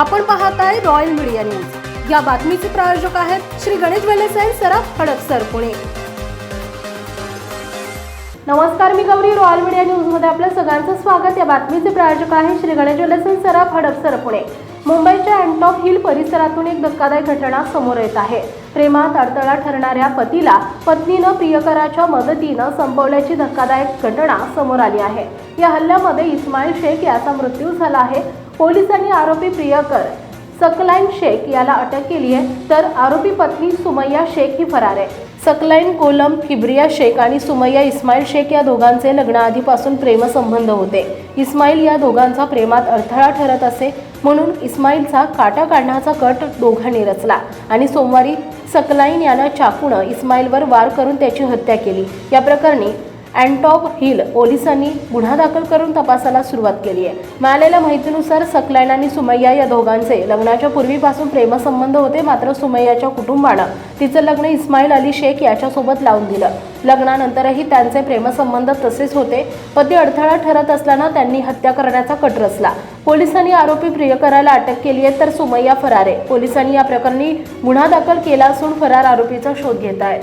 आपण पाहत आहे रॉयल मीडिया न्यूज या बातमीचे प्रायोजक आहेत श्री गणेश वेलेसाई सराफ हडपसर पुणे. नमस्कार मी गौरी. रॉयल मीडिया न्यूजमध्ये सगळ्यांचं स्वागत. या बातमीचे प्रायोजक आहे श्री गणेश वेलेस सराफ हडपसर पुणे. मुंबईच्या अँटॉप हिल परिसरातून एक धक्कादायक घटना समोर येत आहे. प्रेमात अडथळा ठरणाऱ्या पतीला पत्नीनं प्रियकराच्या मदतीनं संपवल्याची धक्कादायक घटना समोर आली आहे. या हल्ल्यामध्ये इस्माईल शेख याचा मृत्यू झाला आहे. पोलिसांनी आरोपी प्रियकर सकलाईन शेख याला अटक केली आहे तर आरोपी पत्नी सुमय्या शेख ही फरार आहे. सकलाईन कोलम फिब्रिया शेख आणि सुमय्या इस्माईल शेख या दोघांचे लग्नाआधीपासून प्रेमसंबंध होते. इस्माईल या दोघांचा प्रेमात अडथळा ठरत असे म्हणून इस्माईलचा काटा काढण्याचा कट दोघांनी रचला आणि सोमवारी सकलाईन यानं चाकूनं इस्माईलवर वार करून त्याची हत्या केली. या प्रकरणी अँटॉप हिल पोलिसांनी गुन्हा दाखल करून तपासाला सुरुवात केली आहे. मिळालेल्या माहितीनुसार सकलाईन आणि सुमय्या या दोघांचे लग्नाच्या पूर्वीपासून प्रेमसंबंध होते मात्र सुमय्याच्या कुटुंबानं तिचं लग्न इस्माईल अली शेख याच्यासोबत लावून दिलं. लग्नानंतरही त्यांचे प्रेमसंबंध तसेच होते. पती अडथळा ठरत असल्यानं त्यांनी हत्या करण्याचा कट रचला. पोलिसांनी आरोपी प्रियकराला अटक केली आहे तर सुमय्या फरार आहे. पोलिसांनी या प्रकरणी गुन्हा दाखल केला असून फरार आरोपीचा शोध घेत आहेत.